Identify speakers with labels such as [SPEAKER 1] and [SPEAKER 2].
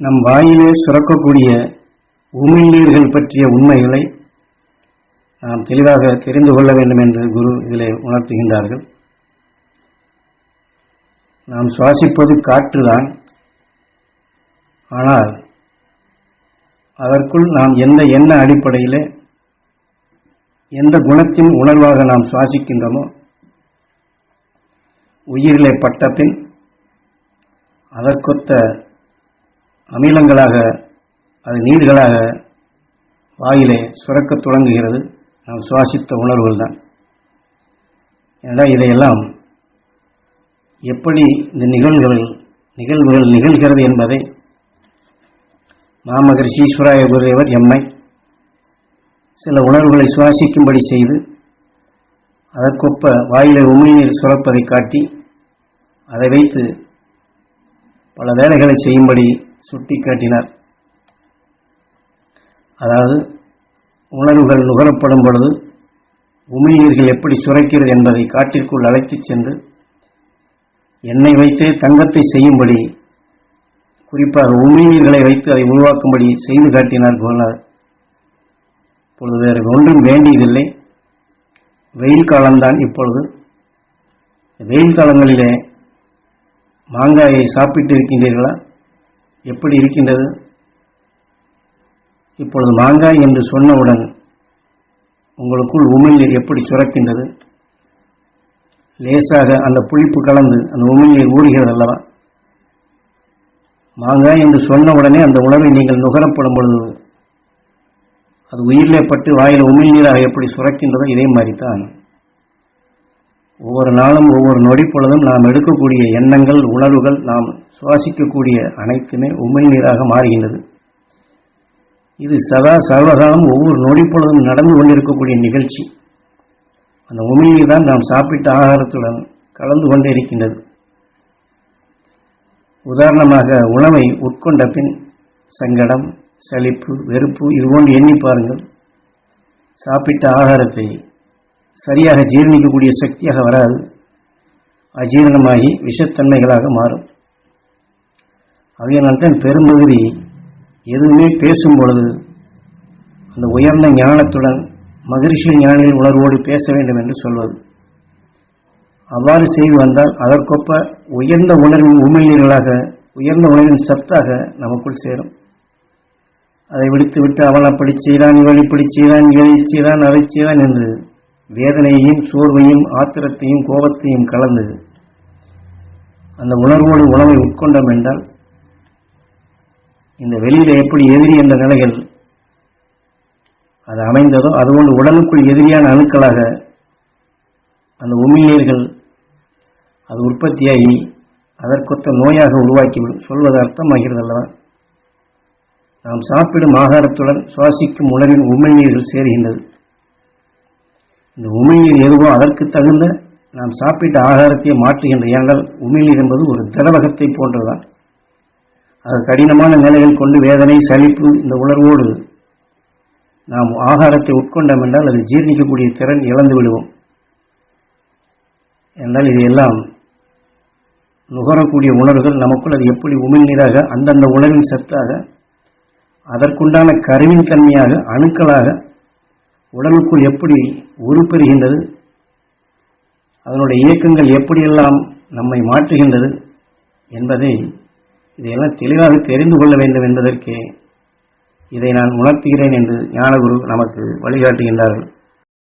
[SPEAKER 1] நம் வாயிலே சுரக்கக்கூடிய உமிழ்நீர்கள் பற்றிய உண்மைகளை நாம் தெளிவாக தெரிந்து கொள்ள வேண்டும் என்று குரு இதிலே உணர்த்துகின்றார்கள். நாம் சுவாசிப்பது காற்றுதான். ஆனால் அதற்குள் நாம் எந்த எண்ண அடிப்படையிலே எந்த குணத்தின் உணர்வாக நாம் சுவாசிக்கின்றோமோ உயிரிலே பட்ட பின் அதற்கொத்த அமிலங்களாக அது நீர்களாக வாயிலே சுரக்கத் தொடங்குகிறது. நாம் சுவாசித்த உணர்வுகள் தான் ஏன்னா இதையெல்லாம் எப்படி இந்த நிகழ்வுகள் நிகழ்வுகள் நிகழ்கிறது என்பதை மாமகரிஷி ஈஸ்வராய குருதேவர் எம்மை சில உணர்வுகளை சுவாசிக்கும்படி செய்து அதற்கொப்ப வாயிலை உமிழ்நீர் சுரப்பதை காட்டி அதை வைத்து பல வேலைகளை செய்யும்படி சுட்டி காட்டினார். அதாவது உணர்வுகள் நுகரப்படும் பொழுது உமிழ்நீர்கள் எப்படி சுரைக்கிறது என்பதை காட்டிற்குள் அழைத்துச் சென்று எண்ணெய் வைத்தே தங்கத்தை செய்யும்படி குறிப்பாக உமிழ்நீர்களை வைத்து அதை உருவாக்கும்படி செய்து காட்டினார் கோல்நாதர் இப்பொழுது வேறு ஒன்றும் வேண்டியதில்லை. வெயில் காலம்தான் இப்பொழுது. வெயில் காலங்களிலே மாங்காயை சாப்பிட்டு இருக்கின்றீர்களா எப்படி இருக்கின்றது? இப்பொழுது மாங்காய் என்று சொன்னவுடன் உங்களுக்குள் உமிழ்நீர் எப்படி சுரக்கின்றது? லேசாக அந்த புளிப்பு கலந்து அந்த உமிழ்நீர் ஊறுகிறது அல்லவா? மாங்காய் என்று சொன்ன உடனே அந்த உணவை நீங்கள் நுகரப்படும் பொழுது அது உயிரிலே பட்டு வாயில் உமிழ்நீராக எப்படி சுரக்கின்றதோ இதே மாதிரி தான். ஒவ்வொரு நாளும் ஒவ்வொரு நொடி பொழுதும் நாம் எடுக்கக்கூடிய எண்ணங்கள் உணர்வுகள் நாம் சுவாசிக்கக்கூடிய அனைத்துமே உமிழ்நீராக மாறுகின்றது. இது சதா சர்வகாலம் ஒவ்வொரு நொடி பொழுதும் நடந்து கொண்டிருக்கக்கூடிய நிகழ்ச்சி. அந்த உமிழ்நீர் தான் நாம் சாப்பிட்ட ஆகாரத்துடன் கலந்து கொண்டே இருக்கின்றது. உதாரணமாக உணவை உட்கொண்ட பின் சங்கடம் சலிப்பு வெறுப்பு இதுபோன்று எண்ணி பாருங்கள். சாப்பிட்ட ஆகாரத்தை சரியாக ஜீரணிக்கக்கூடிய சக்தியாக வராது. அஜீரணமாகி விஷத்தன்மைகளாக மாறும். ஆகையினால்தான் பெரும்பகுதி எதுவுமே பேசும் பொழுது அந்த உயர்ந்த ஞானத்துடன் மகிழ்ச்சி ஞானிகள் உணர்வோடு பேச வேண்டும் என்று சொல்வது. அவ்வாறு செய்து வந்தால் அதற்கொப்ப உயர்ந்த உணர்வின் உமிழ்நீர்களாக உயர்ந்த உணர்வின் சத்தாக நமக்குள் சேரும். அதை விடுத்துவிட்டு அவன் அப்படி செய்தான் இவள் இப்படி செய்தான் இதை செய்தான் அதை செய்தான் என்று வேதனையையும் சோர்வையும் ஆத்திரத்தையும் கோபத்தையும் கலந்து அந்த உணர்வோடு உணவை உட்கொண்டோம் என்றால் இந்த வெளியில எப்படி எதிரி என்ற நிலைகள் அது அமைந்ததோ அதுபோன்று உடலுக்குள் எதிரியான அணுக்களாக அந்த உமிழ்நீர்கள் அது உற்பத்தியாகி அதற்கொத்த நோயாக உருவாக்கிவிடும். சொல்வது அர்த்தமாகிறது அல்லவா? நாம் சாப்பிடும் ஆகாரத்துடன் சுவாசிக்கும் உணவின் உமிழ்நீர்கள் சேருகின்றது. இந்த உமிழ்நீர் எதுவோ அதற்கு தகுந்த நாம் சாப்பிட்ட ஆகாரத்தை மாற்றுகின்ற ஏனென்றால் உமிழ்நீர் என்பது ஒரு திரவகத்தை போன்றதுதான். அது கடினமான நிலைகள் கொண்டு வேதனை சலிப்பு இந்த உணர்வோடு நாம் ஆகாரத்தை உட்கொண்டோம் என்றால் அது ஜீர்ணிக்கக்கூடிய திறன் இழந்து விடுவோம். என்றால் இதையெல்லாம் நுகரக்கூடிய உணர்வுகள் நமக்குள் அது எப்படி உமிழ்நீராக அந்தந்த உணர்வின் சத்தாக அதற்குண்டான கருவின் தன்மையாக அணுக்களாக உடலுக்குள் எப்படி உருப்பெறுகின்றது அதனுடைய இயக்கங்கள் எப்படியெல்லாம் நம்மை மாற்றுகின்றது என்பதை இதையெல்லாம் தெளிவாக தெரிந்து கொள்ள வேண்டும் என்பதற்கே இதை நான் உணர்த்துகிறேன் என்று ஞானகுரு நமக்கு வழிகாட்டுகின்றார்கள்.